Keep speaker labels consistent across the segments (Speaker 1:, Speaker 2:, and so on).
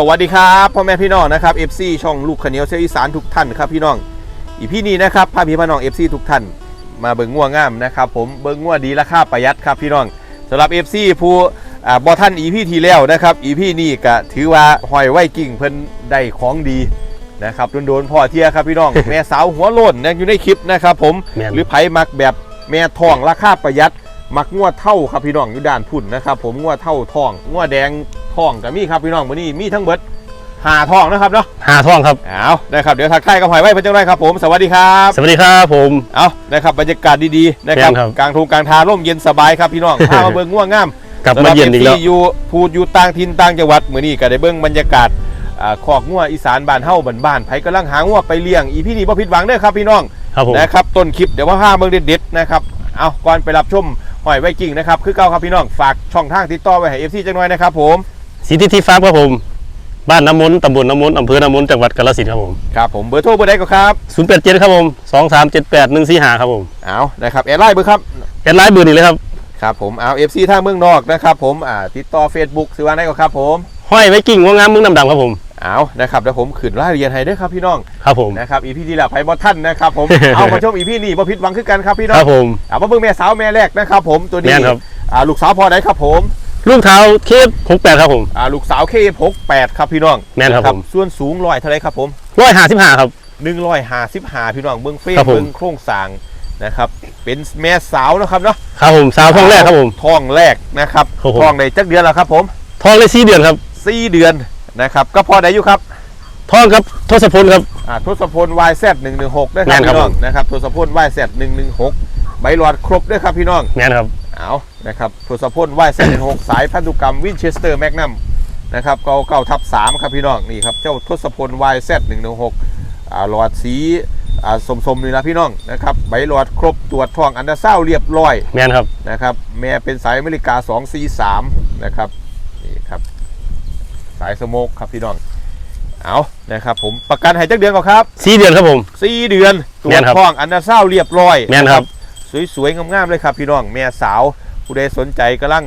Speaker 1: สวัสดีครับพ่อแม่พี่น้องนะครับ FC ช่องลูกขะเหนียวเสียงอีสานทุกท่านครับพี่น้องอีพี่นี้นะครับพาพี่พี่น้อง FC ทุกท่านมาเบิ่งง่วงามนะครับผมเบิ่งง่วดีราคาประหยัดครับพี่น้องสำหรับ FC ผู้อ่าบอท่านอีพี่ที่แล้วนะครับอีพี่นี่ก็ถือว่าหอยไว้กิ่งเพิ่นได้ของดีนะครับโดนๆพ่อเทียครับพี่น้อง แม่สาวหัวโล้นนะอยู่ในคลิปนะครับผม
Speaker 2: แม่น
Speaker 1: หรือไผมักแบบแม่ทองราคาประหยัดมักงัวเท่าครับพี่น้องอยู่ด้านพุ่นนะครับผมงัวเท่าทองงัวแดง ทองก็มีครับพี่น้องมื้อนี้มีทั้งเบิดหาทองนะครับเนาะ
Speaker 2: หาท่องครับ
Speaker 1: เอานะครับเดี๋ยวทักทายกับหอยไว้เพื่อนเจ้าไรครับผมสวัสดีครับ
Speaker 2: สวัสดีครับผม
Speaker 1: เอานะครับบรรยากาศดีๆนะครับ
Speaker 2: แม่นครับ
Speaker 1: กลางทุ่งกลางทาร่มเย็นสบายครับพี่น้องพามาเบิ่งง่วงงาม
Speaker 2: กลับมาเย็นอีกแล้ว
Speaker 1: สำหรับ FC อยู่พูดอยู่ต่างถิ่นต่างจังหวัดมื้อนี้ก็ได้เบิ่งบรรยากาศอ่าคอกงัวอีสานบ้านเฮาบ้านๆไผกำลังหางัวไปเลี้ยงอีพี่นี่บ่ผิดหวังเด้อครับพี่น้อง
Speaker 2: ครับผม
Speaker 1: นะครับต้นคลิปเดี๋ยวว่าห้าเมืองเด็ดๆนะครับเอาก่อนไปรับชมหอยไวกิ้งนะครับคือเก้าครับพี่น้องฝากช่องทางติดต่อไว้ให้เอฟซีจังหน่อยนะครับผม
Speaker 2: สิทธิที่ฟาร์มครับผม บ้านน้ำมนต์ตำบลน้ำมนต์อำเภอน้ำมนต์จังหวัดกาฬสินธุ์ครับผม
Speaker 1: ครับผมเบอร์โทรเบอร์ใดก็ครับ
Speaker 2: 0 8 7ครับผม2 3 7 8 1 4 5ครับผม
Speaker 1: เอานะครับแอดไลน์เบอร์ครับ
Speaker 2: แอดไลน์เบอร์นี้เลยครับ
Speaker 1: ครับผมเอาเอฟซีทางเมืองนอกนะครับผมอ่าติดต่อ Facebook ซื้อว่าได้ก็ครับผม
Speaker 2: ห้อยไว้กิ่งว่างามมึงน้ำดำครับผม
Speaker 1: เอานะครับเดี๋ยวผมขึ้นรายละเอียดให้เด้วยครับพี่น้อง
Speaker 2: ครับผม
Speaker 1: นะครับอีพีที่แล้วไพ่บอท่านนะครับผมเอามาชมอีพีนี้บ่ผิดหวังคือกันครับพี่น้
Speaker 2: ค
Speaker 1: อ
Speaker 2: รั
Speaker 1: ง
Speaker 2: บผม
Speaker 1: เอามาเบิ่งแม่สาวแม่แรกนะครับผมตัวนี้
Speaker 2: แม่นครับ
Speaker 1: อ่าลูกสาวพอได้ครับผม
Speaker 2: ลูกเท้าเคฟ68ครับผม
Speaker 1: อ่าลูกสาวเคพกแปดครับพี่น้อง
Speaker 2: แม่นครับผม
Speaker 1: ส่วนสูงร้อยเท่าไรครับผม
Speaker 2: 155ครับ
Speaker 1: หนึ่งร้อยห้าสิบห้าพี่น้องเบื้องเฟ้
Speaker 2: ครับผม
Speaker 1: เบื้องโครงสร้างนะครับเป็นแม่สาวนะครับเนาะ
Speaker 2: ครับผมสาวท้องแรกครับผม
Speaker 1: ท้องแรกนะครับ
Speaker 2: ครับผม
Speaker 1: ท้องในจักเดือนแล้วครับผม
Speaker 2: ท้องเลย4เดือนครับ
Speaker 1: สี่เดือนนะครับก็พอได้อยู่ครับ
Speaker 2: ท้องครับทศพลครับ
Speaker 1: อ่าทศพล YZ 116ด้วยค
Speaker 2: แม่
Speaker 1: รับ
Speaker 2: นครับ
Speaker 1: พี่น้อง
Speaker 2: ผม
Speaker 1: นะครับทศพล YZ 116ใบหลอดครบด้วยครับพี่น้อง
Speaker 2: แม่นครับ
Speaker 1: เอานะครับทศพล YZ 116สายพันธุกรรมวินเชสเตอร์แมกนัมนะครับเก่าเก่าทับ3ครับพี่น้องนี่ครับเจ้าทศพล YZ 116อ่าหลอดสีอ่าสมๆนี่นะพี่น้องนะครับใบหลอดครบตรวจทองอันดาเศร้าเรียบร้อย
Speaker 2: แม่นครับ
Speaker 1: นะครับแม่เป็นสายอเมริกา243นะครับนี่ครับสายสโมกครับพี่น้องเอานะครับผมประกันให้จักเดือนก่อนครับ
Speaker 2: 4เดือนครับผม
Speaker 1: 4เดือนตรว
Speaker 2: แม่
Speaker 1: จ
Speaker 2: นครับ
Speaker 1: ท้องอันดาเศร้าเรียบร้อย
Speaker 2: แม่นครับ
Speaker 1: สวยๆงามๆเลยครับพี่น้องแม่สาวผู้ใดสนใจกำลัง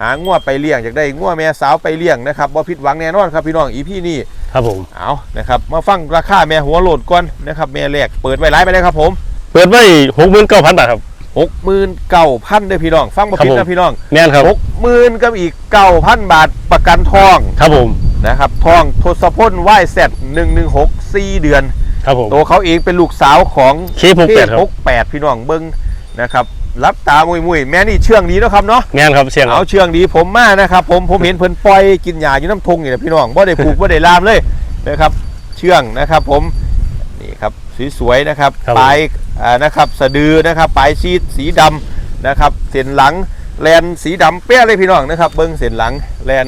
Speaker 1: หางัวไปเลี้ยงอยากได้งัวแม่สาวไปเลี้ยงนะครับบ่ผิดหวังแน่นอนครับพี่น้องอีพี่นี่
Speaker 2: ครับผม
Speaker 1: เอานะครับมาฟังราคาแม่หัวโหลดก่อนนะครับแม่แรกเปิดไว้ร้ายไปเลยครับผม
Speaker 2: เปิดไว้69,000บาทครับ
Speaker 1: 69,000เด้อพี่น้องฟังบ่ผิด
Speaker 2: ครับผม
Speaker 1: นะพี่น้อง
Speaker 2: แม่นครับ
Speaker 1: หกหมื่นกับอีกเก้าพันบาทประกันทอง
Speaker 2: ครับผม
Speaker 1: นะครับทองทศพลไหว้เสร็จหนึ่งหนึ่งหกสี่เดือน
Speaker 2: ครับผม
Speaker 1: ตัวเขาเองเป็นลูกสาวของ
Speaker 2: K68 ครับ
Speaker 1: หกแปดพี่น้องเบิ้ง นะครับรับตามุยมุยๆแม่นี่เชื่องดีเนาะครับเนาะ
Speaker 2: แม่นครับเสียงค
Speaker 1: เอา
Speaker 2: รับ
Speaker 1: เชื่องดีผมมานะครับผมผมเห็นเพิ่นปล่อยกินหญ้าอยู่น้ำทงนี่นะพี่น้องบ่ได้ผูกบ่ได้ลามเลยนะครับเชื่องนะครับผมนี่ครับสวยๆนะครับ
Speaker 2: ครับผม
Speaker 1: ปลายอ่านะครับสะดือนะครับปลายชีดสีดำนะครับเส้นหลังแลนสีดำเปี้ยเลยพี่น้องนะครับเบิ้งเส้นหลังแลน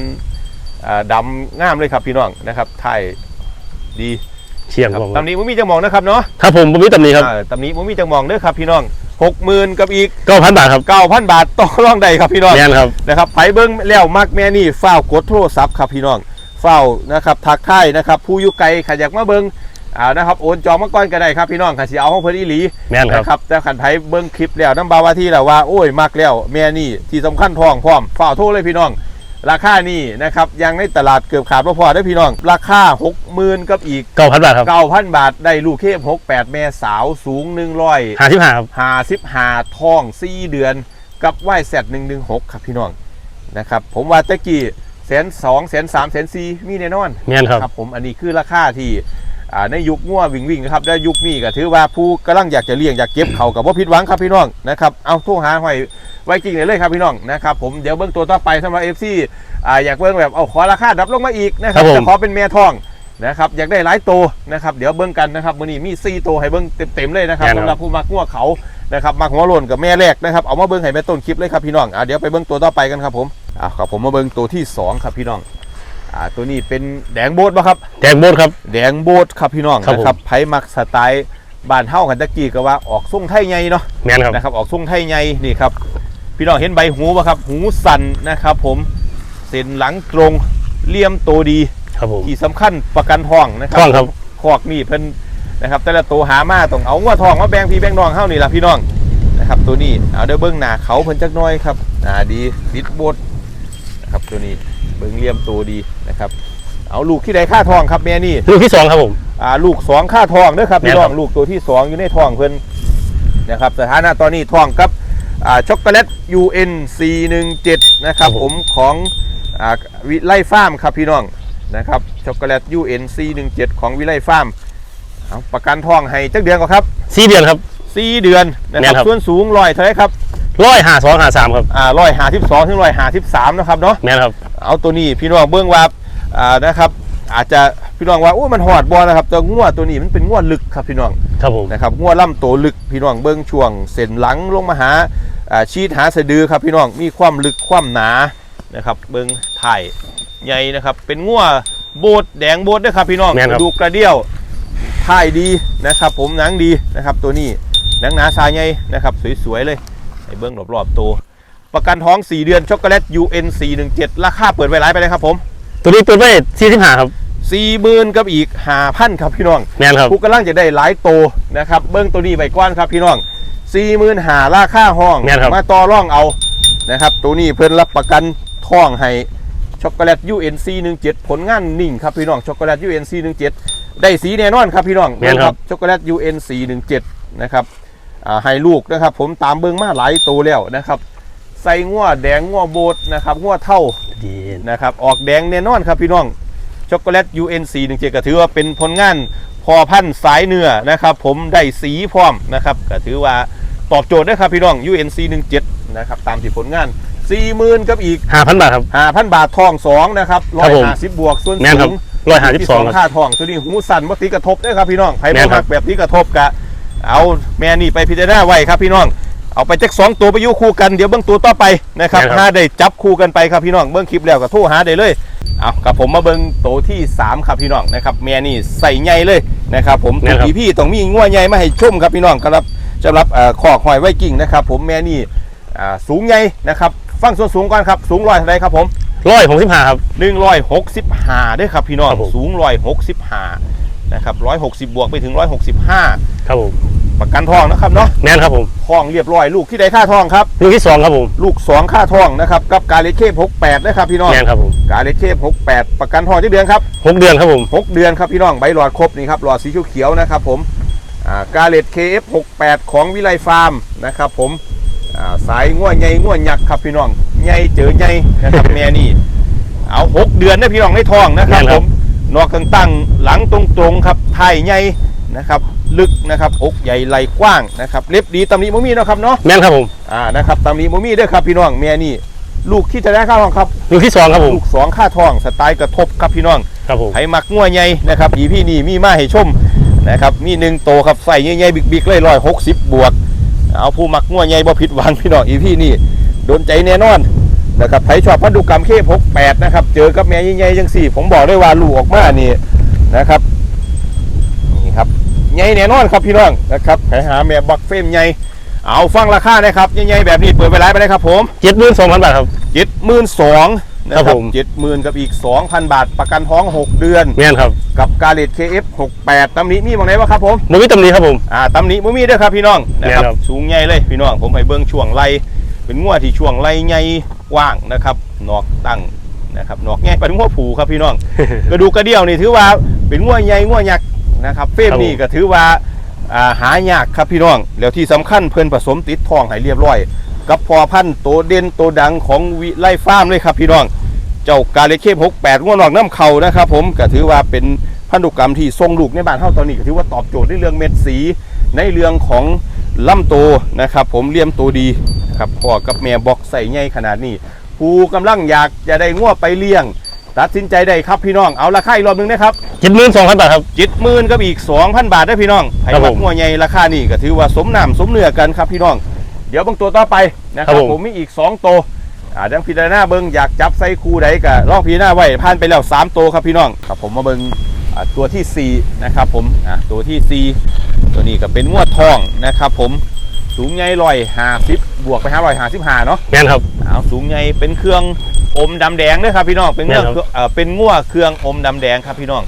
Speaker 1: อ่าดำงามเลยครับพี่น้องนะครับถ่ายดี
Speaker 2: เชียง
Speaker 1: ค
Speaker 2: ค
Speaker 1: รั
Speaker 2: รั
Speaker 1: บบตำนี้มุมีจังมองนะครับเนาะ
Speaker 2: ครับผมผมมีตำหนี้ครับ
Speaker 1: อ่าตำนี้มุมีจังมองเด้อครับพี่น้อง หกหมื่นกับอีก
Speaker 2: 9,000บาทครับ
Speaker 1: เก้าพันบาทต่อรองใดครับพี่น้อง
Speaker 2: แม่นครับ
Speaker 1: นะครับไปเบิ้งแล้วมักแม่นี่เฝ้าวกดโทรศัพท์ครับพี่น้องเฝ้าวนะครับทักทายนะครับผู้อยู่ไกลขันอยากมาเบิ้งอ่านะครับโอนจองมาก่อนก็ได้ครับพี่น้องขันสิเอาของเพิ่นอีหลี
Speaker 2: แม่นครับ
Speaker 1: นะครับแต่ขันไผเบิ้งคลิปแล้วน้ำบาวาที่แล้วว่าโอ้ยมักแล้วแม่นี่ที่สำคัญทองพร้อมเฝ้าวโทรเลยพี่น้อง ราคานี่นะครับยังในตลาดเกือบขาดบ่พอได้อพี่น้อง ราคา 60,000กับอีก
Speaker 2: 9,000 บาทครับ
Speaker 1: 9,000 บาท ได้ลูกเข้ม68 แม่สาวสูง 100
Speaker 2: 55ครับ
Speaker 1: หาสิบหาทองสี่เดือน กับไหวแซดหนึ่งหนึ่งหกครับพี่น้องนะครับผมว่าตะกี้แสนสองแสนสามแสนสี่มีแน่นอน
Speaker 2: แม่นครับ
Speaker 1: ครับผมอันนี้คือราคาที่อ่า ในยุคง่ววิ่งวิ่งนะครับและยุคนี้ก็ถือว่าผู้กำลังอยากจะเลี้ยงอยากเก็บเขากับว่าผิดหวังครับพี่น้องนะครับเอาโทรหาหอยไว้กิ่งเลยเลยครับพี่น้องนะครับผมเดี๋ยวเบื้องตัวต่อไปสำหรับเอฟซีอ่าอยากเบื้องแบบเอาขอราคาดับลงมาอีกนะครับ
Speaker 2: ครับผม
Speaker 1: จะขอเป็นแม่ทองนะครับอยากได้หลายตัวนะครับเดี๋ยวเบื้องกันนะครับวันนี้มีสี่ตัวให้เบื้องเต็มๆเลยนะครับ
Speaker 2: แน่นอน
Speaker 1: สำหรับผู้มักง่วเขานะครับมาหัวโลนกับแม่แรกนะครับเอามาเบิ้งให้แม่ต้นคลิปเลยครับพี่น้องอ่าเดี๋ยวไปเบิ้งตัวต่อไปกันครับผมอ่าครับผมมาเบิ้งตัวที่สองครับพี่น้อง อ่าตัวนี้เป็นแดงโบดปะครับ
Speaker 2: แดงโบดครับ
Speaker 1: แดงโบดครับพี่น้อง
Speaker 2: ครับผม
Speaker 1: นะครับไผมักสไตล์บ้านเฮากันตะกี้ก็ว่าออกทรงไทยใหญ่เนาะ
Speaker 2: แม่นครับ
Speaker 1: นะครับออกทรงไทยใหญ่นี่ครับ พี่น้องเห็นใบหูปะครับ หูสั่นนะครับ ผมเส้นหลังตรงเลี่ยมโตวดี
Speaker 2: ครับผม
Speaker 1: ที่สำคัญประกันทองนะครั
Speaker 2: ท้องครับ
Speaker 1: คอกนี่เพิ่นนะครับ แต่ละตัวหามาต้องเอางัวทองมาแบ่งพี่แบ่งน้องเฮานี่ล่ะพี่น้องนะครับตัวนี้เอาเดี๋ยวเบิ้งหน้าเขาเพิ่นจักหน้อยครับหน้าดีติดบดนะครับตัวนี้ เบิ้งเลี่ยมตัวดีนะครับ เอาลูกที่ใดค่าทองครับแม่นี่
Speaker 2: ลูกที่สองครับผม
Speaker 1: อ่าลูกสองค่าทองเด้อครับ
Speaker 2: แม่
Speaker 1: พี่
Speaker 2: น
Speaker 1: น้
Speaker 2: ค
Speaker 1: อ
Speaker 2: รั
Speaker 1: ง
Speaker 2: บ
Speaker 1: ลูกตัวที่สองอยู่ในท้องเพิ่นนะครับสถานะตอนนี้ท้องกับอ่าช็อกโกแลต UN 417นะครับผมของอ่าวิไลฟาร์มครับพี่น้องนะครับช็อกโกแลต UN 417ของวิไลฟาร์มเอาประกันทองให้จักเดือนก็ครับ
Speaker 2: สี่เดือนครับ
Speaker 1: สี่เดือนนะค
Speaker 2: แม่
Speaker 1: รับ
Speaker 2: นครับ
Speaker 1: ส่วนสูงร้อยเท่าไหรครับ
Speaker 2: ร้อยห้าสองห้าสามครับ
Speaker 1: อ่าร้อยหาสิบสองถึงร้อยหาสิบสามนะครับเนาะ
Speaker 2: แม่นครับ
Speaker 1: เอาตัวนี้พี่น้องเบื้องว่าอ่านะครับ อาจจะพี่น้องว่าโอ้มันหอดบอนะครับแต่งวดตัวนี้มันเป็นงวดลึกครับพี่น้อง
Speaker 2: ครับผม
Speaker 1: นะครับงวดล่ำโตลึกพี่น้องเบื้องช่วงเส้นหลังลงมาหาอ่าชีดหาสะดือครับพี่น้องมีความลึกความหนานะครับ เบื้องถ่ายใหญ่นะครับ เป็นงวดโบดแดงโบดด้วยครับพี่น้อง
Speaker 2: แม่นครับ
Speaker 1: ดูกระเดี่ยวถ่ายดีนะครับ ผมหนังดีนะครับตัวนี้หนังหนาสายใหญ่นะครับ สวยๆเลยไอ้เบื้องรอบๆตัว ประกันท้อง 4 เดือนช็อกโกแลต UN 417 ราคาเปิดไว้หลายไปเลยครับผม
Speaker 2: ตัวนี้เปิดไว้สี่สิบห้าครับ
Speaker 1: สี่หมื่นกับอีกหาพันครับพี่น้อง
Speaker 2: แม่นครับ
Speaker 1: ผู้กำลังจะได้หลายโตนะครับ เบิ้งตัวนี้ไปก้อนครับพี่น้องสี่หมื่นหาราคาห้อง
Speaker 2: แม่นครับ
Speaker 1: มาต่อร่องเอานะครับ ตัวนี้เพิ่นรับประกันท่องให้ช็อกโกแลต UNC 17ผลงานนิ่งครับพี่น้องช็อกโกแลต UNC 17ได้สีแน่นอนครับพี่น้อง
Speaker 2: แม่นครับ
Speaker 1: ช็อกโกแลต UNC 17นะครับอ่าให้ลูกนะครับ ผมตามเบิ้งมาหลายตัวแล้วนะครับ ใส่งัวแดงงัวโบดนะครับงัวเท่า
Speaker 2: ดี
Speaker 1: นะครับออกแดงแน่นอนครับพี่น้องช็อกโกแลต UNC 17ก็ถือว่าเป็นผลงานพอพันธุ์สายเนื้อนะครับ ผมได้สีพร้อมนะครับก็ถือว่าตอบโจทย์ได้ครับพี่น้อง UNC 17นะครับตามที่ผลงาน 40,000กับอีก
Speaker 2: ห้าพันบาทครับ
Speaker 1: 5,000 บาททอง2นะครับ
Speaker 2: ครับผม
Speaker 1: 150 บวกส่วน
Speaker 2: แม่นครั
Speaker 1: สู
Speaker 2: บ
Speaker 1: ง
Speaker 2: ร้อยห้าสิบ
Speaker 1: ที่
Speaker 2: สอง
Speaker 1: สอง
Speaker 2: ครับ
Speaker 1: ค่าทองตัวนี้หูสั่นว่าตีกระทบได้ครับพี่น้องใคร
Speaker 2: แม่
Speaker 1: บ่
Speaker 2: นครั
Speaker 1: มั
Speaker 2: บ
Speaker 1: กแบบตีกระทบกะ เอาแม่นี่ไปพิจารณาไว้ครับพี่น้อง เอาไปจักสองตัวไปอยู่คู่กันเดี๋ยวเบื้องตัวต่อไปนะครับ
Speaker 2: แม่นครับ
Speaker 1: ถ้าได้จับคู่กันไปครับพี่น้องเบื้องคลิปแล้วก็โทรหาได้เลยเอากับผมมาเบิ้งตัวที่ 3 ครับพี่น้องนะครับแม่นี่ใส่ใหญ่เลยนะครับผมตัวพี่พี่ต้องมีงัวใหญ่มาให้ชมครับพี่น้องครับสำหรับเอ่อคอกหอยไว้กิ่งนะครับ ผมแม่นี่อ่าสูงใหญ่นะครับ ฟังส่วนสูงก่อนครับสูงร้อยเท่าไรครับผม
Speaker 2: ร้อยหกสิบห้าครับ
Speaker 1: 165ด้วยครับพี่น้อง
Speaker 2: ครับผม
Speaker 1: สูง165นะครับ160บวกไปถึง165
Speaker 2: ครับผม
Speaker 1: ประกันทองนะครับเนาะ
Speaker 2: แม่นครับผม
Speaker 1: ทองเรียบร้อยลูกที่ใดค่าทองครับ
Speaker 2: ลูกที่สองครับผม
Speaker 1: ลูก2ค่าทองนะครับกับกาเลเคฟ68นะครับพี่น้อง
Speaker 2: แม่นครับผม
Speaker 1: กาเลเคฟ68ประกันทองที่เดือนครับ
Speaker 2: หกเดือนครับผม
Speaker 1: 6เดือนครับพี่น้องใบหลอดครบนี่ครับหลอดสีเขียวๆนะครับผมอ่ากาเลต KF 68ของวิไลฟาร์มนะครับผมอ่าสายง่วใหญ่ง่วยักษ์ครับพี่น้องใหญ่เจอใหญ่นะครับแม่นี่เอาหกเดือนนะพี่น้องในทองนะครับ
Speaker 2: แม่นค
Speaker 1: ผ
Speaker 2: รับ
Speaker 1: มนอกตั้งๆหลังตรงๆครับไทยใหญ่นะครับ ลึกนะครับอกใหญ่ไหล่กว้างนะครับเล็บดีตำหนิมมีเนาะครับเนาะ
Speaker 2: แม่นครับผม
Speaker 1: อ่านะครับตำหนิมมีเด้อครับพี่น้องแม่นี่ลูกที่จะได้ค่าทองครับ
Speaker 2: ลูกที่สองครับผม
Speaker 1: ลูกสองค่าทองสไตล์กระทบครับพี่น้อง
Speaker 2: ครับผม
Speaker 1: ไผมักงัวใหญ่นะครับอีพี่นี่มีมาให้ชมนะครับมีหนึ่งโตครับใส่ใหญ่ๆบิ๊กๆเลยร้อยหกสิบบวก เอาผู้มักงัวใหญ่บ่ผิดหวังพี่น้องอีพี่นี่โดนใจแน่นอนนะครับไผชอบพันธุกรรมเคพกแปดนะครับเจอกับแม่ใหญ่ๆจังสี่ ผมบอกได้ว่าลูกออกมานี่นะครับนี่ครับ ใหญ่แน่นอนครับพี่น้องนะครับไปหาแม่บักเฟรมใหญ่เอาฟังราคานะครับใหญ่ๆแบบนี้เปิดไปไลฟ์ไปเลยครับผม
Speaker 2: เจ็ดหมื่นสองพันบาทครับ
Speaker 1: เจ็ดหมื่นสองนะค
Speaker 2: ครั
Speaker 1: รับบ
Speaker 2: ผม
Speaker 1: เจ็ดหมื่นกับอีก2,000บาท ประกันท้อง6เดือน
Speaker 2: แม่นครับ
Speaker 1: กับกาเลต KF 68ตำหนิมีบางไหนวะครับผม
Speaker 2: บ่มีตำหนิครับผม
Speaker 1: อ่าตำหนิบ่มีเด้อครับพี่น้องนะครับ
Speaker 2: แม่นครับ
Speaker 1: สูงใหญ่เลยพี่น้องผมให้เบิ้งช่วงไหลเป็นงัวที่ช่วงไหลใหญ่กว้างนะครับนอกตั้งนะครับนอกแง่ไปถึงหัวผูครับพี่น้องกระดูกกระเดี่ยวนี่ถือว่าเป็นงัวใหญ่งัวยักษ์ นะครับเฟรม
Speaker 2: ครับ
Speaker 1: นี่ก็ถือว่าอ่าหายากครับพี่น้อง แล้วที่สำคัญเพิ่นผสมติดทองให้เรียบร้อย กับพอพันธุ์โตเด่นโตดังของวิไลฟาร์มเลยครับพี่น้อง เจ้ากาเลเคฟ68งัวนอกน้ำเขานะครับผมก็ถือว่าเป็นพันธุกรรมที่ทรงลูกในบ้านเฮาตอนนี้ก็ถือว่าตอบโจทย์ในเรื่องเม็ดสี ในเรื่องของลำโตนะครับผมเลี่ยมตัวดีครับพ่อกับแม่บอกใส่ใหญ่ขนาดนี้ผู้กำลังอยากจะได้งัวไปเลี้ยง ตัดสินใจได้ครับพี่น้องเอาราคาอีกรอบหนึงนะครับ
Speaker 2: เจ็ดหมื่นสองพันบาทครับ
Speaker 1: เจ็ดหมื่นกับอีก 2,000 บาทได้อพี่น้องไผ่
Speaker 2: ครับ
Speaker 1: บั
Speaker 2: ผ
Speaker 1: ก
Speaker 2: ม
Speaker 1: งัวใหญ่ราคานี่ก็ถือว่าสมน้ำสมเนื้อกันครับพี่น้อง เดี๋ยวเบางตัวต่อไปนะครับ
Speaker 2: ครับผม
Speaker 1: ผมมีอีก 2 ตัวอ่าดังพิจารณาเบิ้งอยากจับไส้คู่ใดก็ลองพิจารณาไว้ผ่านไปแล้ว 3 ตัวครับพี่น้องครับผมมาเบิ้งอ่าตัวทีสี่4นะครับผมอ่าตัวทีสี่4 ตัวนี้ก็เป็นงวดทองนะครับผมสูงใหญ่ลอยหาสิบบวกไปห้าร้อยหาสิบห้าเนาะ
Speaker 2: แม่นครับ
Speaker 1: เอาสูงใหญ่เป็นเครื่อง อมดำแดงด้วยครับพี่น้องเป็นเรื่อง
Speaker 2: แม่นครับ
Speaker 1: เอ่อเป็นงัวเครื่องอมดำแดงครับพี่น้อง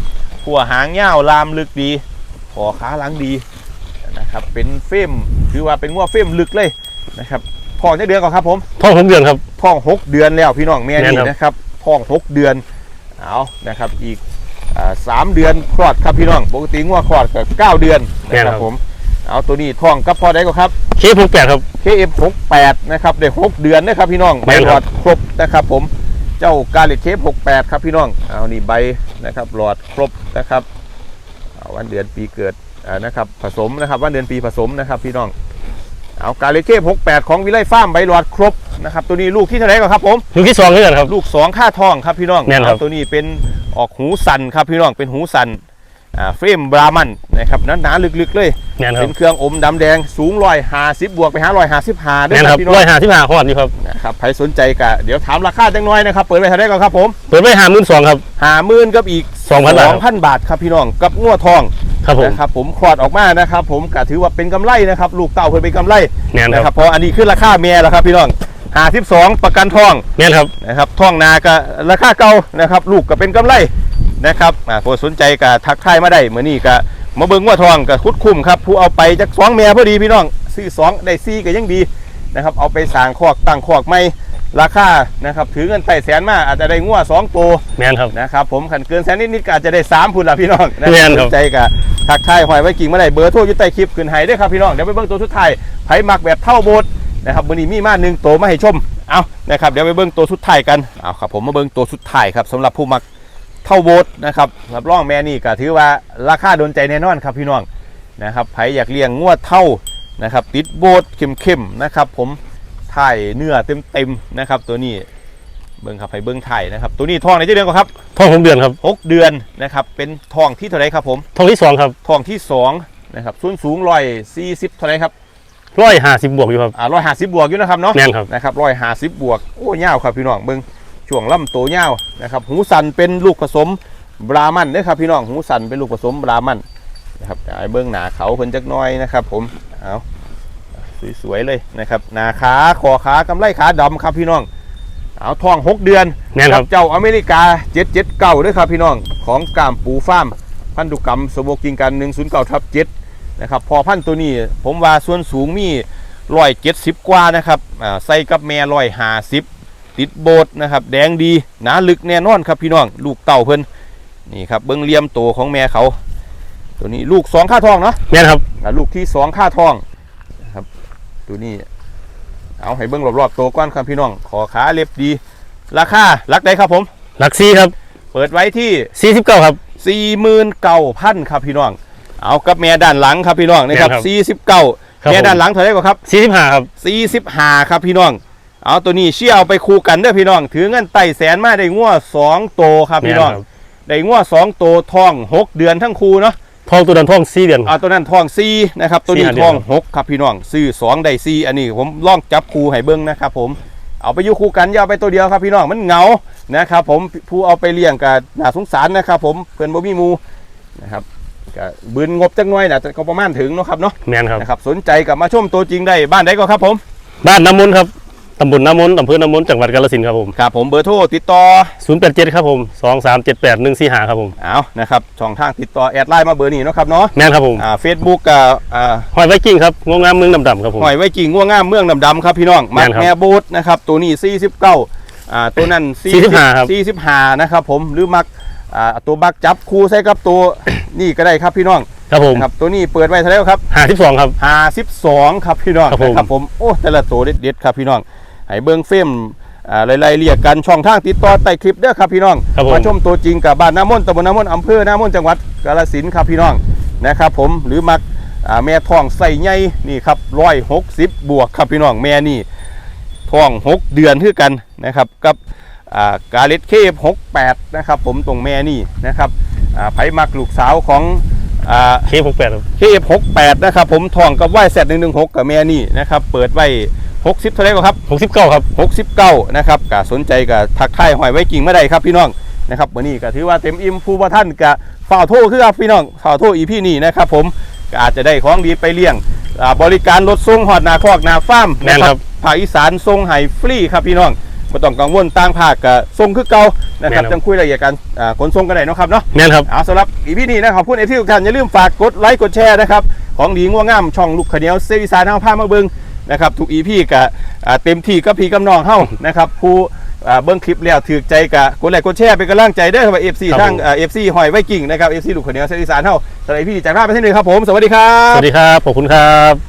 Speaker 1: หัวหางยาวลามลึกดีคอขาหลังดีนะครับเป็นเฟรมถือว่าเป็นงัวเฟรมลึกเลยนะครับทองจะเดือนก่อนครับผม
Speaker 2: ท้องหกเดือนครับ
Speaker 1: ทองหกเดือนแล้วพี่น้องแม่นี่
Speaker 2: แม่นครับ
Speaker 1: นะครับทองหกเดือนเอานะครับอีกอ่าสามเดือนคลอดครับพี่น้องปกติงัวคลอดก็เก้าเดือน
Speaker 2: แม่
Speaker 1: นะ
Speaker 2: น
Speaker 1: ค
Speaker 2: ครั
Speaker 1: รับบผมเอาตัวนี้ท้องกับพอได้ก็ครับ
Speaker 2: เคหกแปดครับ
Speaker 1: KF68 นะครับได้6เดือนนะครับพี่น้อง
Speaker 2: แม่
Speaker 1: ใบ
Speaker 2: น
Speaker 1: ห
Speaker 2: ค
Speaker 1: ล
Speaker 2: รั
Speaker 1: อบดครบนะครับผม เจ้ากาเลตเคฟ68 ครับพี่น้อง เอานี่ใบนะครับหลอดครบนะครับเอาวันเดือนปีเกิดอ่านะครับผสมนะครับวันเดือนปีผสมนะครับพี่น้องเอากาเลตเคฟ68 ของวิไลฟาร์มใบหลอดครบนะครับตัวนี้ลูกที่เท่าไหร่ก่อนครับผม
Speaker 2: ลูกที่สองเพื่อนครับ
Speaker 1: ลูกสองค่าทองครับพี่น้อง
Speaker 2: แม่นครับ
Speaker 1: เอาตัวนี้เป็นออกหูสันครับพี่น้องเป็นหูสันอ่า เฟรมบรามันนะครับหนาๆลึกๆเลย
Speaker 2: แน่นครั
Speaker 1: เป็
Speaker 2: บ
Speaker 1: นเครื่องอมดำแดงสูงร้อยห้าสิบบวกไปหาร้อยห้าสิบห้าด้วย
Speaker 2: แน่น
Speaker 1: ค
Speaker 2: ค
Speaker 1: รั
Speaker 2: รั
Speaker 1: บบพี่น้อง
Speaker 2: ร้อยห้าที่ห้าหอดนี่ครับ
Speaker 1: นะครับใครสนใจก็เดี๋ยวถามราคาจังน้อยนะครับ เปิดไปเท่าไหร่ก่อนครับผม
Speaker 2: เปิดไว้ห้าหมื่นสองครับ
Speaker 1: หาหมื่นกับอีก
Speaker 2: 2,000บาท
Speaker 1: พันบาทครับพี่น้องกับงัวทอง
Speaker 2: ครับผม
Speaker 1: นะครับผมคลอดออกมานะครับผมก็ถือว่าเป็นกำไรนะครับลูกเต่าเพิ่นเป็นกำไร
Speaker 2: แน่น
Speaker 1: นะค
Speaker 2: ค
Speaker 1: รั
Speaker 2: รั
Speaker 1: บบเพราะอันนี้คือราคาเมียแล้วครับพี่น้องหาสิบสองประกันทอง
Speaker 2: แน่นครับ
Speaker 1: นะครับทองนาก็ราคาเก่านะครับลูกก็เป็นกำไร นะครับอ่าผู้สนใจก็ทักทายมาได้เมื่อนี้ก็มาเบิ่งงัวทองก็คุดคุ้มครับผู้เอาไปจากสองเมียพอดีพี่น้องซื้อสองได้ซี่ก็ยังดีนะครับเอาไปสร้างคอกตั้งคอกไม่ราคานะครับถือเงินไต่แสนมาอาจจะได้งัวสองตัว
Speaker 2: แน่นครับ
Speaker 1: นะครับผมขันเกินแสนนิดๆก็อาจจะได้สามพุ่นละพี่น้องนะ
Speaker 2: แม่น
Speaker 1: ส
Speaker 2: ครับ
Speaker 1: นใจก็ทักทายหอยไว้กิ่งมาได้เบอร์โทรอยู่ใต้คลิปขึ้นให้เด้วยครับพี่น้องเดี๋ยวไปเบิ่งตัวสุดท้ายไผมักแบบเท่าโบสนะครับวันนี้มีมาหนึ่งตัวมาให้ชมเอานะครับเดี๋ยวไปเบิ่งตัวสุดท้ายกันเอาครับผมมาเบิ่งตัวสุดท้ายครับสำหรับผู้มัก เท่าโบสนะครับรับรองแม่นี่ก็ถือว่าราคาโดนใจแน่นอนครับพี่น้องนะครับไผอยากเลี้ยงงวดเท่านะครับ ติดโบสเข้มๆนะครับ ผมถ่ายเนื้อเต็มๆนะครับ ตัวนี้เบิ่งครับให้เบิ่งถ่ายนะครับ ตัวนี้ทองไหนจะเดือนก่อนครับ
Speaker 2: ท้องหกเดือนครับ
Speaker 1: หกเดือนนะครับ เป็นทองที่เท่าไหรครับผม
Speaker 2: ท้องที่สองครับ
Speaker 1: ทองที่สองนะครับส่วนสูงร้อยสี่สิบเท่าไหรครับ
Speaker 2: ร้อยห้าสิบบวกอยู่ครับ
Speaker 1: อ่าร้อยห้าสิบบวกอยู่นะครับเนาะ
Speaker 2: แน่นครับ
Speaker 1: นะครับร้อยห้าสิบบวกโอ้ยาวครับพี่น้องเบิ้ง ช่วงลำโตวยาวนะครับหูสันเป็นลูกผสมบรามันเด้อครับพี่น้องหูสันเป็นลูกผสมบรามันนะครับไอ้เบิ้งหนาเขาเพิ่นจักหน้อยนะครับ ผมเอาสวยๆเลยนะครับหนาขาคอขากำไลขาดำครับพี่น้องเอาทองหกเดือน
Speaker 2: แน่นครับ
Speaker 1: เจ้าอเมริกา 779ด้วยครับพี่น้องของกามปูฟาร์มพันธุกรรมสโบกิงกัน109ทับ7นะครับพอพันธุ์ตัวนี้ผมว่าส่วนสูงมีร้อยเจ็ดสิบกว่านะครับอ่าใส่กับแม่ร้อยห้าสิบ ติดโบสนะครับ แดงดีหนาลึกแน่นอนครับพี่น้อง ลูกเต่าเพิ่นนี่ครับเบิ้งเหลี่ยมโตของแม่เขา ตัวนี้ลูกสองค่าทองเนาะ
Speaker 2: แน่นครับ
Speaker 1: อ่าลูกที่สองค่าทองนะครับ ตัวนี้ เอาให้เบิ้งรอบๆตัวก้อนครับพี่น้อง ขอขาเล็บดี ราคารักได้ครับผม
Speaker 2: หลักซี่ครับ
Speaker 1: เปิดไว้ที่
Speaker 2: สี่สิบเก้าครับ
Speaker 1: 49,000ครับพี่น้อง เอากับแม่ด้านหลังครับพี่น้องนะครับ
Speaker 2: แม่นครับ
Speaker 1: 49
Speaker 2: ครับ
Speaker 1: แม่
Speaker 2: ผม
Speaker 1: ด้านหลังเท่าไหร่กว่าครับ
Speaker 2: สี่สิบห้าครับ
Speaker 1: 45ครับพี่น้อง เอาตัวนี้เชี่ยเอาไปคู่กันเด้อพี่น้อง ถือเงินไต่แสนมาได้งัว2โตวครับพี่น้อง
Speaker 2: แม่นครับ
Speaker 1: ได้งัว2โตวทอง6เดือนทั้งคู่เนาะ
Speaker 2: ท้องตัวนั้นท้องสี่เดือน
Speaker 1: เอาตัวนั้นทอง4นะครับตัวนี้
Speaker 2: สี่ห้าเดื
Speaker 1: ท
Speaker 2: อน
Speaker 1: อง6ครับพี่น้องซื้อ2ได้4อันนี้ผมลองจับคู่ให้เบิ่งนะครับผมเอาไปอยู่คู่กันอย่าเอาไปตัวเดียวครับพี่น้องมันเหงานะครับผมผู้เอาไปเลี้ยงก็น่าสงสารนะครับผมเพื่อนบ่มีหมูนะครับก็บืนงบจักหน่อยนะแต่ก็ประมาณถึงเนาะครับเนาะ
Speaker 2: แน่นครับ
Speaker 1: นะครับสนใจกับมาชมตัวจริงได้บ้านใดก็ครับผม
Speaker 2: บ้านน้ำมนต์ครับ ตำบลน้ำมนต์อำเภอน้ำมนต์จังหวัดกาฬสินธุ์ครับผม
Speaker 1: ครับผมเบอร์โทรติดต่อ
Speaker 2: ศูนย์แปดเจ็ดครับผมสองสามเจ็ดแปดหนึ่งสี่ห้าครับผม
Speaker 1: เอานะครับช่องทางติดต่อแอดไลน์มาเบอร์นี้เนาะครับเนาะ
Speaker 2: แน่นครับผม
Speaker 1: อ่าเฟซบุ๊กกับอ่า
Speaker 2: หอยไวกิ้งครับงวงงามเมืองดำๆครับผม
Speaker 1: หอยไว้จริงง่วงง่ามเมืองดำๆครับพี่น้อง
Speaker 2: แม่
Speaker 1: มาน
Speaker 2: ครับ
Speaker 1: แม่บูธนะครับตัวนี้49อ่าตัวนั้น
Speaker 2: 45ครับ
Speaker 1: 45นะครับผมหรือมักอ่าตัวบักจับคู่ใส่กับตัวนี่ก็ได้ครับพี่น้อง
Speaker 2: ครับผม
Speaker 1: นะครับตัวนี้เปิดไว้เท่าไหร่ครับ
Speaker 2: ห้าสิบสองครับ
Speaker 1: 52ครับพี่น้อง
Speaker 2: ครับผม
Speaker 1: นะครับผมโอ้แต่ละตัวเด็ดๆครับพี่น้อง ให้เบิ้งเฟรมอ่าไล่ๆเรียกกันช่องทางติดต่อใต้คลิปเด้อครับพี่น้อง
Speaker 2: ครับผม
Speaker 1: มาชมตัวจริงกับบ้านน้ำมนต์ตำบลน้ำมนต์อำเภอน้ำมนต์จังหวัดกาฬสินธุ์ครับพี่น้องนะครับผมหรือมักอ่าแม่ทองใส่ใหญ่นี่ครับร้อยหกสิบบวกครับพี่น้องแม่นี่ท้องหกเดือนคือกันนะครับกับอ่ากาเลตเคฟหกแปดนะครับผมตรงแม่นี่นะครับอ่าไผมักลูกสาวของอ่า
Speaker 2: เคหกแปดครับ
Speaker 1: เคฟหกแปดนะครับผมทองกับไหวแซดหนึ่งหนึ่งหกกับแม่นี่นะครับเปิดไว้ หกสิบเท่าไหรก็ครับ
Speaker 2: หกสิบเก้าครับ
Speaker 1: 69นะครับกะสนใจกะทักทายหอยไว้กิ่งเมื่อใดครับพี่น้องนะครับวันนี้ก็ถือว่าเต็มอิ่มผู้ว่าท่านกะฝ่าโทษคือครับพี่น้องฝ่าโทษอีพี่นี่นะครับผมก็อาจจะได้ของดีไปเลี้ยงอ่าบริการรถส่งหอดนาคอกนาฟาร์ม
Speaker 2: แม่นครับ
Speaker 1: ภาคอีสานส่งให้ฟรีครับพี่น้องไม่ต้องกังวลต่างภาคกะส่งคือเก่านะครับ
Speaker 2: แม่นครับ
Speaker 1: จังคุยรายละเอียดกันอ่าขนส่งกันได้เนาะครับเนาะ
Speaker 2: แน่นครับ
Speaker 1: เอาสำหรับอีพี่นี่นะครับพูดในที่ทุกท่านอย่าลืมฝากกดไลค์กดแชร์นะครับ ของดีง่วงงามช่องลูกขะเหนียวเซวิสานเอาผ้ามาเบิง นะครับทุกอีพี่กับเต็มที่กับพี่กับน้องเฮานะครับผู้อ่าเบิ้งคลิปแล้วถือใจกะกดไลค์กดแชร์เป็นกำลังใจเด้อครับเอฟซี
Speaker 2: ครับ
Speaker 1: ทั้ง
Speaker 2: ผม
Speaker 1: เอฟซีหอยไวกิ่งนะครับเอฟซีลูกคนเหนียวเซอีสานเท่าสำหรับพี่จากหน้าไปที่หนึ่งครับผมสวัสดีครั
Speaker 2: ส
Speaker 1: บ
Speaker 2: วัสดีครับขอบคุณครับ